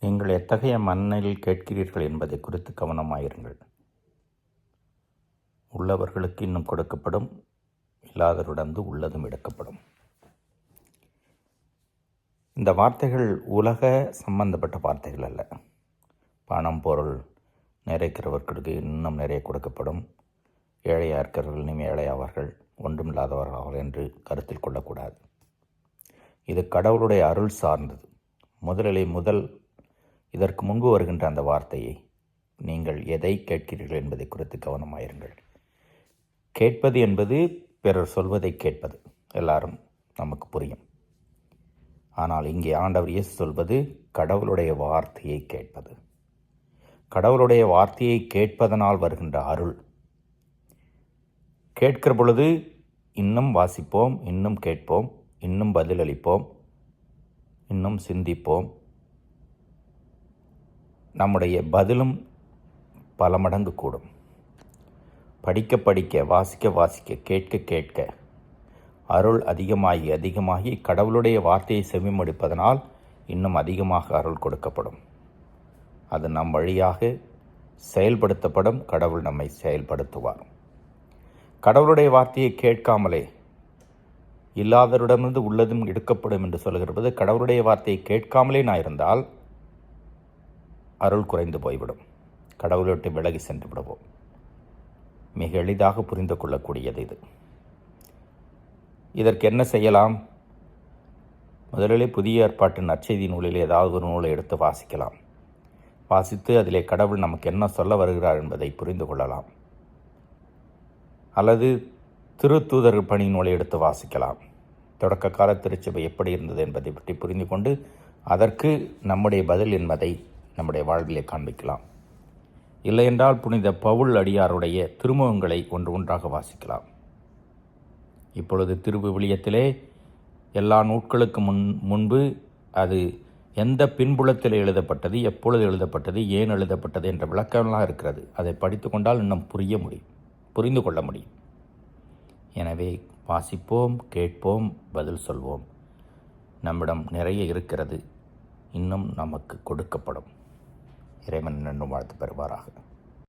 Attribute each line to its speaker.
Speaker 1: நீங்கள் எத்தகைய மண்ணில் கேட்கிறீர்கள் என்பதை குறித்து கவனமாயிருங்கள். உள்ளவர்களுக்கு இன்னும் கொடுக்கப்படும் இல்லாதவரிடந்து உள்ளதும் எடுக்கப்படும். இந்த வார்த்தைகள் உலக சம்பந்தப்பட்ட வார்த்தைகள் அல்ல. பணம் பொருள் நிறைக்கிறவர்களுக்கு இன்னும் நிறைய கொடுக்கப்படும். ஏழையாக இருக்கிறவர்கள் இனிமே ஏழையாவார்கள் ஒன்றுமில்லாதவர்கள் என்று கருத்தில் கொள்ளக்கூடாது. இது கடவுளுடைய அருள் சார்ந்தது. முதலிலே முதல் இதற்கு முன்பு வருகின்ற அந்த வார்த்தையை நீங்கள் எதை கேட்கிறீர்கள் என்பதை குறித்து கவனமாயிருங்கள். கேட்பது என்பது பிறர் சொல்வதை கேட்பது. எல்லாரும் நமக்கு புரியும். ஆனால் இங்கே ஆண்டவர் இயேசு சொல்வது கடவுளுடைய வார்த்தையை கேட்பது. கடவுளுடைய வார்த்தையை கேட்பதனால் வருகின்ற அருள். கேட்கிற பொழுது இன்னும் வாசிப்போம் இன்னும் கேட்போம் இன்னும் பதிலளிப்போம் இன்னும் சிந்திப்போம் நம்முடைய பதிலும் பல மடங்கு கூடும். படிக்க படிக்க வாசிக்க வாசிக்க கேட்க கேட்க அருள் அதிகமாகி அதிகமாகி கடவுளுடைய வார்த்தையை செவிமடுப்பதனால் இன்னும் அதிகமாக அருள் கொடுக்கப்படும். அது நம் வழியாக செயல்படுத்தப்படும் கடவுள் நம்மை செயல்படுத்துவார். கடவுளுடைய வார்த்தையை கேட்காமலே இல்லாதவரிடமிருந்து உள்ளதும் எடுக்கப்படும் என்று சொல்கிறது கடவுளுடைய வார்த்தையை கேட்காமலே நான் இருந்தால் அருள் குறைந்து போய்விடும். கடவுளை விட்டு விலகி சென்று விடுவோம். மிக எளிதாக புரிந்து கொள்ளக்கூடியது இது. இதற்கு என்ன செய்யலாம்? முதலிலே புதிய ஏற்பாட்டு நற்செய்தி நூலில் ஏதாவது ஒரு நூலை எடுத்து வாசிக்கலாம். வாசித்து அதிலே கடவுள் நமக்கு என்ன சொல்ல வருகிறார் என்பதை புரிந்து கொள்ளலாம். அல்லது திருத்தூதர் பணி நூலை எடுத்து வாசிக்கலாம். தொடக்க கால திருச்சபை எப்படி இருந்தது என்பதை பற்றி புரிந்து கொண்டு அதற்கு நம்முடைய பதில் என்பதை நம்முடைய வாழ்விலே காண்பிக்கலாம். இல்லையென்றால் புனித பவுல் அடியாருடைய திருமுகங்களை ஒன்று ஒன்றாக வாசிக்கலாம். இப்பொழுது திருவிவிலியத்திலே எல்லா நூட்களுக்கு முன் முன்பு அது எந்த பின்புலத்தில் எழுதப்பட்டது எப்பொழுது எழுதப்பட்டது ஏன் எழுதப்பட்டது என்ற விளக்கம்லாம் இருக்கிறது. அதை படித்து கொண்டால் இன்னும் புரிய முடியும் புரிந்து கொள்ள முடியும். எனவே வாசிப்போம் கேட்போம் பதில் சொல்வோம். நம்மிடம் நிறைய இருக்கிறது. இன்னும் நமக்கு கொடுக்கப்படும். இறைவன் நன்னும் வாழ்த்து பெறுவாராக.